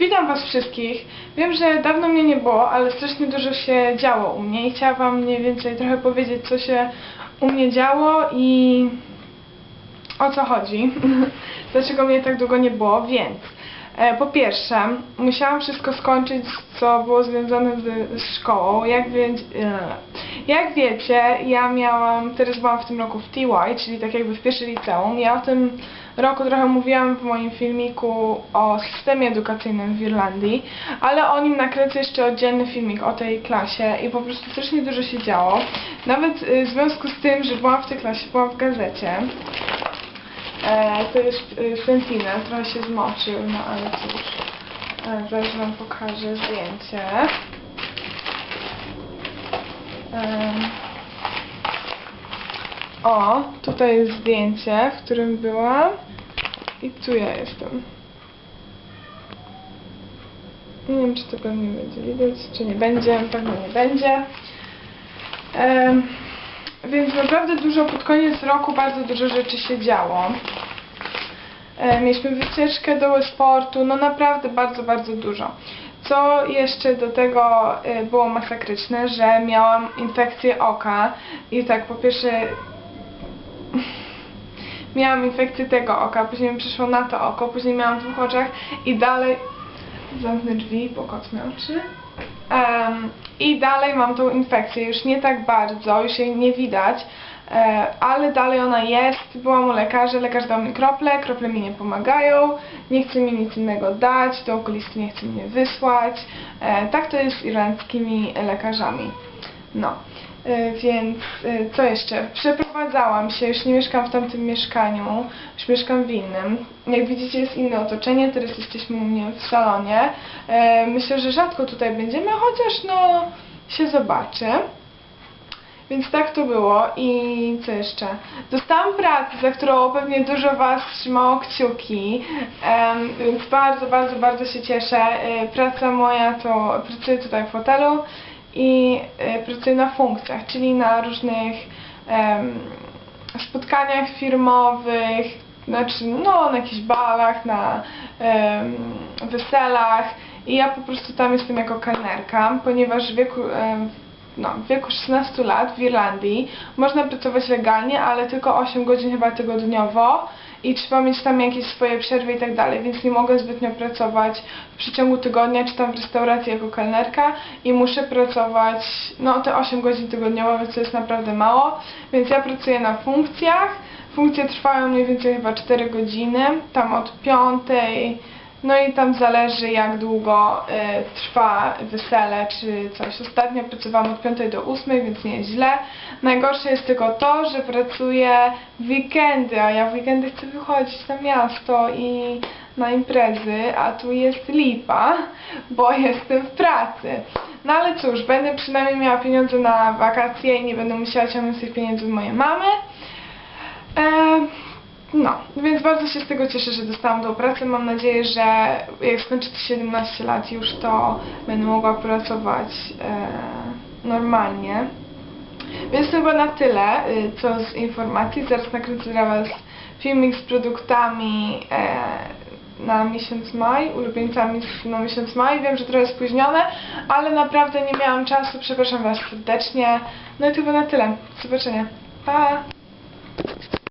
Witam Was wszystkich. Wiem, że dawno mnie nie było, ale strasznie dużo się działo u mnie i chciałam Wam mniej więcej trochę powiedzieć, co się u mnie działo i o co chodzi. Dlaczego mnie tak długo nie było, więc e, po pierwsze, musiałam wszystko skończyć, co było związane z, z szkołą. Jak, wie, jak wiecie, ja miałam, teraz byłam w tym roku w TY, czyli tak jakby w pierwszej liceum. Ja o tym roku trochę mówiłam w moim filmiku o systemie edukacyjnym w Irlandii, ale o nim nakręcę jeszcze oddzielny filmik o tej klasie i po prostu strasznie dużo się działo. Nawet y, w związku z tym, że byłam w tej klasie, byłam w gazecie. E, to jest y, Sentinel, trochę się zmoczył, no ale cóż. E, zaraz wam pokażę zdjęcie. Em, o, tutaj jest zdjęcie, w którym byłam. I tu ja jestem. Nie wiem, czy to pewnie będzie widać, czy nie będzie. Pewnie nie będzie. Więc naprawdę dużo pod koniec roku bardzo dużo rzeczy się działo. E, mieliśmy wycieczkę do sportu, no naprawdę bardzo, bardzo dużo. Co jeszcze do tego e, było masakryczne, że miałam infekcję oka i tak po pierwsze miałam infekcję tego oka, później mi przyszło na to oko, później miałam w dwóch oczach i dalej zamknę drzwi, bo kot miał oczy. Em, I dalej mam tą infekcję, już nie tak bardzo, już jej nie widać, e, ale dalej ona jest. Byłam u lekarza, lekarz dał mi krople, krople mi nie pomagają, nie chce mi nic innego dać, do okulisty nie chce mnie wysłać. E, tak to jest z irlandzkimi lekarzami. No. E, Więc e, co jeszcze? Przeprowadzałam się, już nie mieszkam w tamtym mieszkaniu, już mieszkam w innym. Jak widzicie jest inne otoczenie, teraz jesteśmy u mnie w salonie. E, Myślę, że rzadko tutaj będziemy, chociaż no się zobaczy. Więc tak to było i co jeszcze? Dostałam pracę, za którą pewnie dużo Was trzymało kciuki, więc bardzo, bardzo, bardzo się cieszę. Praca moja to pracuję tutaj w hotelu i e, pracuję na funkcjach, czyli na różnych spotkaniach firmowych, znaczy no na jakichś balach, na em, weselach. I ja po prostu tam jestem jako kelnerka, ponieważ w wieku no, w wieku 16 lat w Irlandii. Można pracować legalnie, ale tylko 8 godzin chyba tygodniowo i trzeba mieć tam jakieś swoje przerwy i tak dalej, więc nie mogę zbytnio pracować w przeciągu tygodnia, czy tam w restauracji jako kelnerka i muszę pracować no te 8 godzin tygodniowo, więc to jest naprawdę mało, więc ja pracuję na funkcjach, funkcje trwają mniej więcej chyba 4 godziny, tam od 5 no i tam zależy jak długo y, trwa wesele czy coś. Ostatnio pracowałam od 5 do 8, więc nie jest źle. Najgorsze jest tylko to, że pracuję w weekendy, a ja w weekendy chcę wychodzić na miasto i na imprezy, a tu jest lipa, bo jestem w pracy. No ale cóż, będę przynajmniej miała pieniądze na wakacje i nie będę musiała ciągnąć tych pieniędzy od mojej mamy. Eee, no, więc bardzo się z tego cieszę, że dostałam tą pracę. Mam nadzieję, że jak skończę te 17 lat już, to będę mogła pracować e, normalnie. Więc to chyba na tyle, y, co z informacji. Zaraz nakręcę dla Was filmik z produktami e, na miesiąc maj, ulubieńcami na miesiąc maj. Wiem, że trochę spóźnione, ale naprawdę nie miałam czasu. Przepraszam Was serdecznie. No i to chyba na tyle. Do zobaczenia. Pa!